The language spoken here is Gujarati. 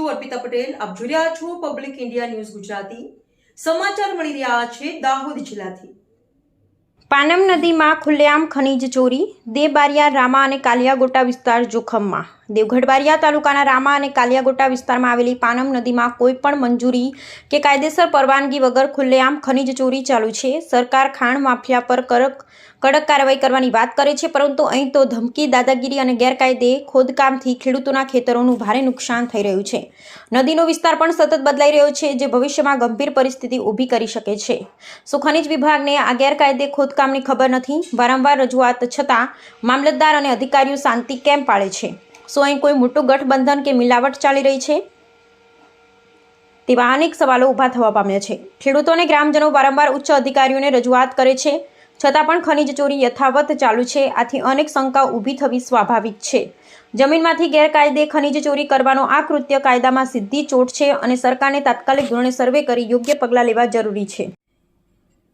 અર્પિતા પટેલ. આપ જોઈ રહ્યા છો પબ્લિક ઇન્ડિયા ન્યૂઝ ગુજરાતી. સમાચાર મળી રહ્યા છે દાહોદ જિલ્લાથી. પાનમ નદીમાં ખુલ્લેઆમ ખનીજ ચોરી, દેબારિયા, રામા અને કાલિયાગોટા વિસ્તાર જોખમમાં. દેવગઢ બારિયા તાલુકાના રામા અને કાલિયાગોટા વિસ્તારમાં આવેલી પાનમ નદીમાં કોઈ પણ મંજૂરી કે કાયદેસર પરવાનગી વગર ખુલ્લેઆમ ખનીજ ચોરી ચાલુ છે. સરકાર ખાણ માફિયા પર કડક કડક કાર્યવાહી કરવાની વાત કરે છે, પરંતુ અહીં તો ધમકી, દાદાગીરી અને ગેરકાયદે ખોદકામથી ખેડૂતોના ખેતરોનું ભારે નુકસાન થઈ રહ્યું છે. નદીનો વિસ્તાર પણ સતત બદલાઈ રહ્યો છે, જે ભવિષ્યમાં ગંભીર પરિસ્થિતિ ઊભી કરી શકે છે. સો ખનિજ વિભાગને આ ગેરકાયદે ખોદકામની ખબર નથી? વારંવાર રજૂઆત છતાં મામલતદાર અને અધિકારીઓ શાંતિ કેમ પાળે છે? સો અહીં કોઈ મોટું ગઠબંધન કે મિલાવટ ચાલી રહી છે? તેવા અનેક સવાલો ઊભા થવા પામ્યા છે. ખેડૂતો અને ગ્રામજનો વારંવાર ઉચ્ચ અધિકારીઓને રજૂઆત કરે છે. છતાં પણ ખનીજ ચોરી યથાવત ચાલુ છે. આથી અનેક શંકા ઊભી થવી સ્વાભાવિક છે. જમીનમાંથી ગેરકાયદે ખનીજ ચોરી કરવાનો આ કૃત્ય કાયદામાં સીધી ચોટ છે અને સરકારને તાત્કાલિક ધોરણે સર્વે કરી યોગ્ય પગલાં લેવા જરૂરી છે.